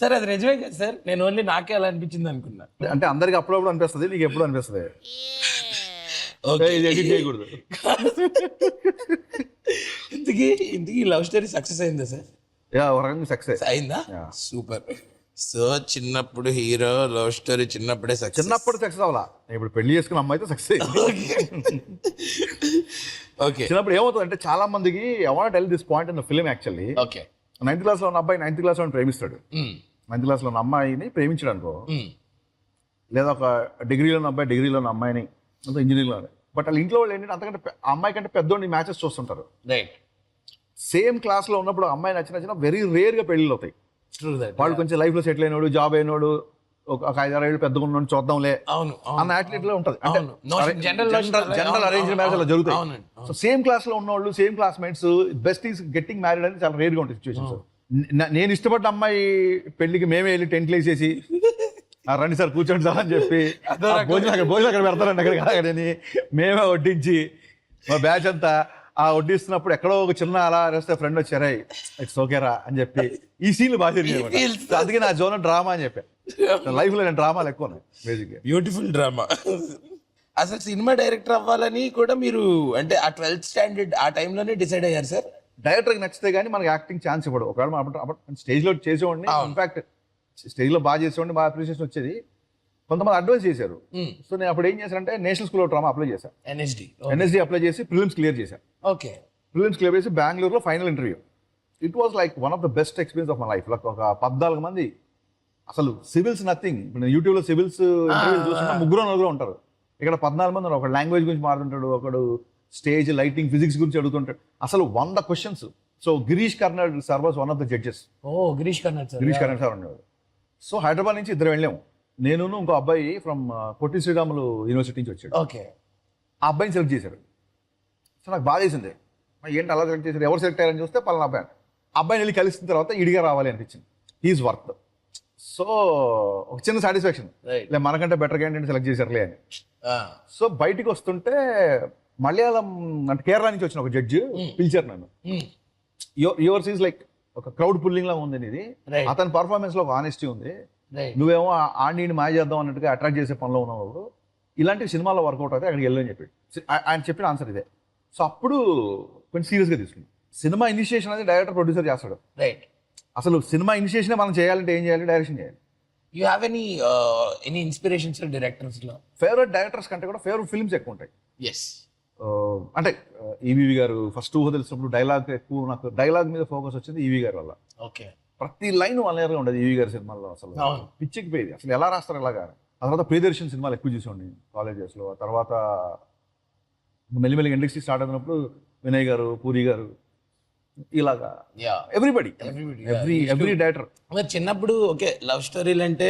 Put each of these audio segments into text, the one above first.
Sir అది నిజమే కదా సార్. నేను ఓన్లీ నాకే అలా అనిపించింది అనుకున్నా. అంటే అందరికి అప్పుడప్పుడు అనిపిస్తుంది నీకు ఎప్పుడు అనిపిస్తుంది? ఓకే ఇది edit చేయకూడదు. ఇంతకీ ఇంతకీ లవ్ స్టోరీ సక్సెస్ అయిందా సార్? యా ఒక రకంగా సక్సెస్ అయిందా? Yeah. సూపర్. సో చిన్నప్పుడు హీరో లవ్ స్టోరీ చిన్నప్పుడే సక్సెస్ చిన్నప్పుడు సక్సెస్ అవ్వాలా? ఇప్పుడు పెళ్ళి చేసుకున్న అమ్మాయి అయితే సక్సెస్ ఓకే చిన్నప్పుడు ఏమవుతుంది అంటే చాలా మందికి ever tell this point in film actually okay ninth క్లాస్లో ఉన్న అబ్బాయి నైన్త్ క్లాస్లో ప్రేమిస్తాడు. నైన్త్ క్లాస్లో ఉన్న అమ్మాయిని ప్రేమించాడు అనుకో లేదా ఒక డిగ్రీలో ఉన్న అబ్బాయి డిగ్రీలో ఉన్న అమ్మాయిని అంత ఇంజనీరింగ్లో బట్ వాళ్ళ ఇంట్లో వాళ్ళు ఏంటంటే అంతకంటే ఆ అమ్మాయి కంటే పెద్దోడిని మ్యాచెస్ చూస్తుంటారు. రైట్ సేమ్ క్లాస్లో ఉన్నప్పుడు అమ్మాయి నచ్చిన నచ్చిన వెరీ రేర్గా పెళ్ళిళ్ళు అవుతాయి. వాడు కొంచెం లైఫ్లో సెటిల్ అయినోడు జాబ్ అయినోడు ఒక ఐదారు ఏళ్ళు పెద్దగా ఉన్నాడు చూద్దాంలే. అవును అన్న యాటిట్యూడ్లో ఉంటది. జనరల్ అరేంజ్ మ్యారేజ్ అలా జరుగుతాయి. సో సేమ్ క్లాస్లో ఉన్నవాళ్ళు same classmates best is getting married అని చాలా రేర్గా ఉంటుంది సిచ్యువేషన్స్ నేను ఇష్టపడ్డ అమ్మాయి పెళ్ళికి మేమే వెళ్ళి టెంట్లు వేసేసి "ఆ, రండి సార్ కూర్చోండి సార్ అని చెప్పి అదో "ఆ, రకం. భోజనం అక్కడ భోజనం అక్కడ పెడతారండి అక్కడ కాదని మేమే వడ్డించి మా బ్యాచ్ అంతా ఆ వడ్డిస్తున్నప్పుడు ఎక్కడో ఒక చిన్న అలా వేస్తే ఫ్రెండ్ వచ్చారా ఇట్స్ ఓకేరా అని చెప్పి ఈ సీన్లు బాగా జరిగాయి అందుకే నా జోన్ డ్రామా అని చెప్పా. లైఫ్లో నేను డ్రామాలు ఎక్కువ బ్యూటిఫుల్ డ్రామా. అసలు సినిమా డైరెక్టర్ అవ్వాలని కూడా మీరు అంటే ఆ ట్వెల్త్ స్టాండర్డ్ ఆ టైంలోనే డిసైడ్ అయ్యారు సార్? డైరెక్టర్ నచ్చితే గానీ మనకి యాక్టింగ్ ఛాన్స్ ఇవ్వడు. ఒకవేళ మనం స్టేజ్లో చేసేవాడిని. ఇన్ఫాక్ట్ స్టేజ్లో బాగా చేసేవాడిని బాగా అప్రిసియేషన్ వచ్చేది. కొంతమంది అడ్వైస్ చేశారు. సో నేను అప్పుడు ఏం చేశానంటే national school of drama apply చేశాను ఎన్ఎస్డి. ఎన్ఎస్డి అప్లై చేసి ప్రిలిమ్స్ క్లియర్ చేశాను ఓకే. ప్రిలిమ్స్ క్లియర్ చేసి బెంగళూరులో final interview it was like one of the best experience of my life like ఒక పద్నాలుగు మంది అసలు సివిల్స్ నథింగ్ ఇప్పుడు నేను యూట్యూబ్లో సివిల్స్ ఇంటర్వ్యూ చూస్తున్నా ముగ్గురు నలుగురు ఉంటారు. ఇక్కడ పద్నాలుగు మంది ఉన్నారు. ఒక లాంగ్వేజ్ గురించి మాట్లాడుతుంటాడు ఒకడు స్టేజ్ లైటింగ్ ఫిజిక్స్ గురించి అడుగుతుంటాడు. అసలు వంద questions so Girish Karnad sir was one of the judges oh Girish Karnad sir. Girish Karnad sir ఉండేవాడు సో హైదరాబాద్ నుంచి ఇద్దరు వెళ్ళాము. నేను ఇంకో అబ్బాయి ఫ్రమ్ పొట్టి శ్రీరాములు యూనివర్సిటీ నుంచి వచ్చాడు. ఓకే. ఆ అబ్బాయిని సెలెక్ట్ చేశారు. సో నాకు బాగా చేసింది ఏంటి అలా సెలెక్ట్ చేశారు? ఎవరు సెలెక్ట్ అయ్యారని చూస్తే పలానా అబ్బాయి అబ్బాయిని వెళ్ళి కలిసిన తర్వాత ఇడిగా రావాలి అనిపించింది. హీఈస్ వర్త్ సో ఒక చిన్న సాటిస్ఫాక్షన్ మనకంటే బెటర్ క్యాండిడేట్ సెలెక్ట్ చేశారులే అని. సో బయటికి వస్తుంటే మలయాళం అంటే కేరళ నుంచి వచ్చిన ఒక జడ్జి పిలిచారు నన్ను. యువర్స్ ఈజ్ లైక్ ఒక క్రౌడ్ పుల్లింగ్ లా ఉంది ఇది. అతని పర్ఫార్మెన్స్లో ఒక ఆనెస్టీ ఉంది. నువ్వేమో ఆడిని మాయ చేద్దాం అన్నట్టుగా అట్రాక్ట్ చేసే పనిలో ఉన్నావు ఇలాంటి సినిమాలో వర్కౌట్ అయితే అక్కడికి వెళ్ళు అని చెప్పి ఆ- ఆయన చెప్పిన ఆన్సర్ ఇదే. సో అప్పుడు కొంచెం సీరియస్గా తీసుకుంది సినిమా ఇనిషియేషన్ అనేది డైరెక్టర్ ప్రొడ్యూసర్ చేస్తాడు. రైట్ అసలు సినిమా ఇనిషియేషన్ మనం చేయాలంటే ఏం చేయాలి? డైరెక్షన్ చేయాలి. You have any any inspirations డైరెక్టర్స్లో? ఫేవరెట్ డైరెక్టర్స్ కంటే కూడా ఫేవరెట్ ఫిల్మ్స్ ఎక్కువ ఉంటాయి. ఎస్ అంటే ఈవీవి గారు ఫస్ట్ ఊహ తెలిసినప్పుడు డైలాగ్ ఎక్కువ నాకు డైలాగ్ మీద ఫోకస్ వచ్చింది ఈవీ గారి వల్ల. ఓకే. ప్రతి లైన్ వన్ ఇయర్గా ఉండదు ఈవీ గారి సినిమాల్లో అసలు. పిచ్చికి పోయేది అసలు ఎలా రాస్తారు ఎలాగా ఆ తర్వాత ప్రియదర్శన్ సినిమాలు ఎక్కువ చూసేవాడిని కాలేజెస్లో. ఆ తర్వాత మెల్లిమెల్లి ఇండస్ట్రీ స్టార్ట్ అయినప్పుడు వినయ్ గారు పూరి గారు ఇలాగా. Yeah everybody every. Every director మరి చిన్నప్పుడు ఓకే లవ్ స్టోరీలు అంటే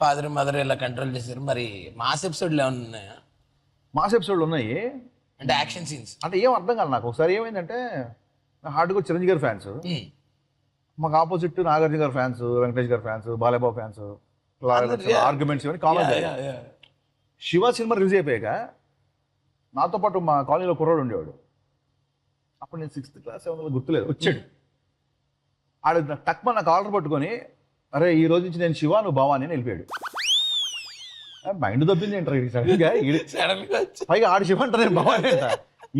ఫాదర్ మదర్ ఇలా కంట్రోల్ చేశారు. మరి మాస్ ఎపిసోడ్లు ఏమైనా ఉన్నాయా? మాస్ ఎపిసోడ్లు ఉన్నాయి. అంటే యాక్షన్ సీన్స్. అంటే ఏం అర్థం కాదు నాకు. ఒకసారి ఏమైందంటే హార్డ్గా చిరంజీవి గారి ఫ్యాన్స్ మాకు ఆపోజిట్ నాగార్జున గారి ఫ్యాన్స్ వెంకటేష్ గారి ఫ్యాన్స్ బాలయ్యబాబు ఫ్యాన్స్. ఆర్గ్యుమెంట్స్ ఇవన్నీ కామన్ శివ సినిమా రిలీజ్ అయిపోయాక నాతో పాటు మా కాలనీలో కుర్రాడు ఉండేవాడు. అప్పుడు నేను సిక్స్త్ క్లాస్ సెవెంత్ గుర్తులేదు. వచ్చాడు. ఆడు టక్మ నాకు ఆర్డర్ పట్టుకొని అరే ఈ రోజు నుంచి నేను శివ నువ్వు భవాని అని వెళ్ళిపోయాడు. మైండ్ దొబ్బింది ఏంటారు ఇది సడన్గా పైగా ఆడు శివ అంటే నేను భవాని అంట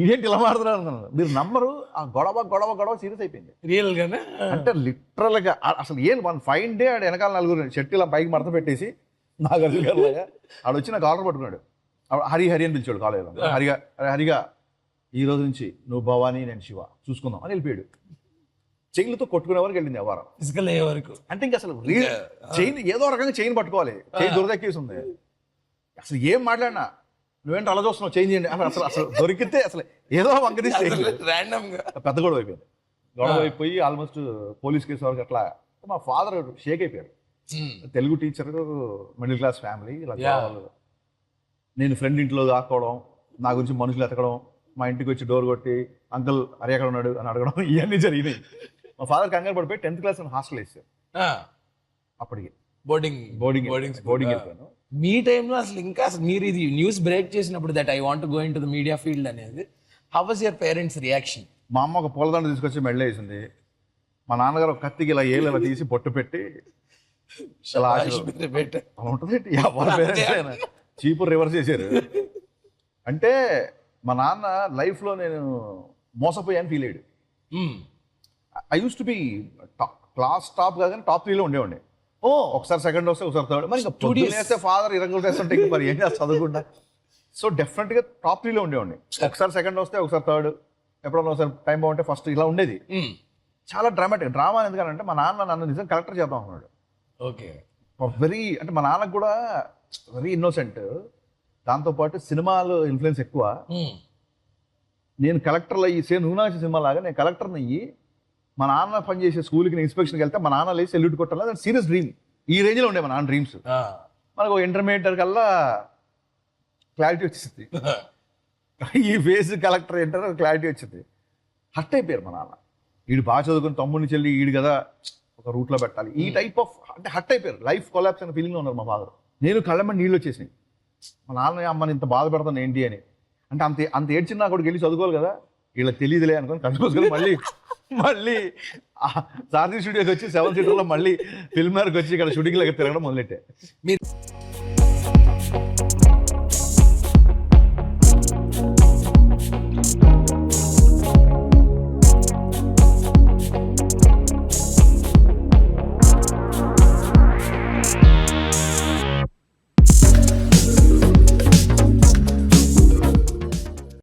ఇదేంటి ఇలా అనుకున్నాను మీరు నమ్మరు ఆ గొడవ గొడవ గొడవ సీరియస్ అయిపోయింది. రియల్ గానే? అంటే లిటరల్గా అసలు ఏం వన్ ఫైన్ డే ఆడు వెనకాల నలుగురు షర్ట్ ఇలా పైకి మడత పెట్టేసి నాగార్జున గారు ఆడు వచ్చి నాకు ఆర్డర్ పట్టుకున్నాడు. హరి హరి అని పిలిచాడు కాలేజీలో. హరిగా హరిగా ఈ రోజు నుంచి నువ్వు భవానీ నేను శివ చూసుకుందాం అని వెళ్ళిపోయాడు. చైన్లతో కొట్టుకునే వరకు వెళ్ళింది వ్యవహారం ఫిజికల్ అయ్యే వరకు. అంటే ఇంకా అసలు చైన్ ఏదో రకంగా చైన్ పట్టుకోవాలి. చైన్ దొరదక్కేసి ఉంది. అసలు ఏం మాట్లాడినా? నువ్వేంటి అలా చూస్తున్నావు? చైన్ చేయండి. అసలు అసలు దొరికితే అసలు ఏదో వంక తీసి చేయాలి. ర్యాండమ్గా పెద్ద గొడవ అయిపోయింది. గొడవ అయిపోయి ఆల్మోస్ట్ పోలీస్ కేసు వరకు అట్లా మా ఫాదర్ షేక్ అయిపోయారు Telugu teacher middle class family ఇలా. నేను ఫ్రెండ్ ఇంట్లో దాక్కోవడం నా గురించి మనుషులు ఎతకడం మా ఇంటికి వచ్చి డోర్ కొట్టి అంకుల్ అరే ఎక్కడ ఉన్నాడు అని అడగడం ఇవన్నీ జరిగినాయి. మా ఫాదర్ కంగారు పడిపోయి టెన్త్ క్లాస్ హాస్టల్ వేసారు. అప్పటికి. బోర్డింగ్ బోర్డింగ్ బోర్డింగ్ బోర్డింగ్ వెళ్ళిపోయాను. మీ టైంలో అసలు ఇంకా అసలు మీరు ఇది న్యూస్ బ్రేక్ చేసినప్పుడు that I want go into the media field అనేది how was your parents reaction మా అమ్మ ఒక పూలదండ తీసుకొచ్చి మెడలో వేసింది. మా నాన్నగారు ఒక కత్తికి ఇలా ఏళ్ళు ఇలా తీసి బొట్టు పెట్టి ఉంటుంది ఎవరి పేరెంట్స్ చీపు రివర్స్ చేశారు. అంటే మా నాన్న లైఫ్లో నేను మోసపోయాను ఫీల్ అయ్యాడు. I use to be class top కాదని టాప్ త్రీలో ఉండేవాడిని. ఓ. ఒకసారి సెకండ్ వస్తే ఒకసారి థర్డ్ మరి. పొద్దున్న వేస్తే ఫాదర్ ఇరగలు వేస్తుంటే ఇంక మరి ఏం చేస్తా చదువుకుంటా సో డెఫినెట్గా టాప్ త్రీలో ఉండేవాడిని. ఒకసారి సెకండ్ వస్తే ఒకసారి థర్డ్ ఎప్పుడన్నా ఒకసారి టైం బాగుంటే ఫస్ట్ ఇలా ఉండేది. మ్మ్. చాలా డ్రామాటిక్ డ్రామా ఎందుకంటే మా నాన్న నన్ను నిజం కలెక్టర్ చేద్దాం అన్నాడు. ఓకే. వెరీ అంటే మా నాన్నకు కూడా వెరీ ఇన్నోసెంట్ దాంతోపాటు సినిమాలు ఇన్ఫ్లుయెన్స్ ఎక్కువ. మ్మ్. నేను కలెక్టర్లు అయ్యి సేమ్ నూనాచి సినిమా లాగా నేను కలెక్టర్ని అయ్యి మా నాన్న పనిచేసే స్కూల్కి నేను ఇన్స్పెక్షన్కి వెళ్తే మా నాన్న లేచి సెల్యూట్ కొట్టాలి అది సీరియస్ డ్రీమ్. ఈ రేంజ్లో ఉండే మా నాన్న డ్రీమ్స్. మనకు ఇంటర్మీడియట్ కల్లా క్లారిటీ వచ్చింది ఈ ఫేస్ కలెక్టర్ ఏంటో క్లారిటీ వచ్చింది. హట్ అయిపోయారు మా నాన్న. వీడు బాగా చదువుకుని తమ్ముడిని చెల్లి ఈడు కదా ఒక రూట్లో పెట్టాలి. ఈ టైప్ ఆఫ్ అంటే హట్ అయిపోయారు. లైఫ్ కొలాప్స్ అనే ఫీలింగ్లో ఉన్నారు మా ఫాదర్. నేను కళ్ళమ్మ నీళ్ళు వచ్చేసినాయి. మా నాన్న అమ్మని ఇంత బాధపెడతాను ఏంటి అని. అంటే అంత అంత ఏడ్చిన నాకు వెళ్ళి చదువుకోవాలి కదా. వీళ్ళకి తెలియదులే అనుకొని కలుపుకొని మళ్ళీ మళ్ళీ సారథి స్టూడియోకి వచ్చి సెవెన్ సీటర్లో మళ్ళీ ఫిల్మ్ వచ్చి ఇక్కడ షూటింగ్ దగ్గర తిరగడం మొదలెట్టే. మీరు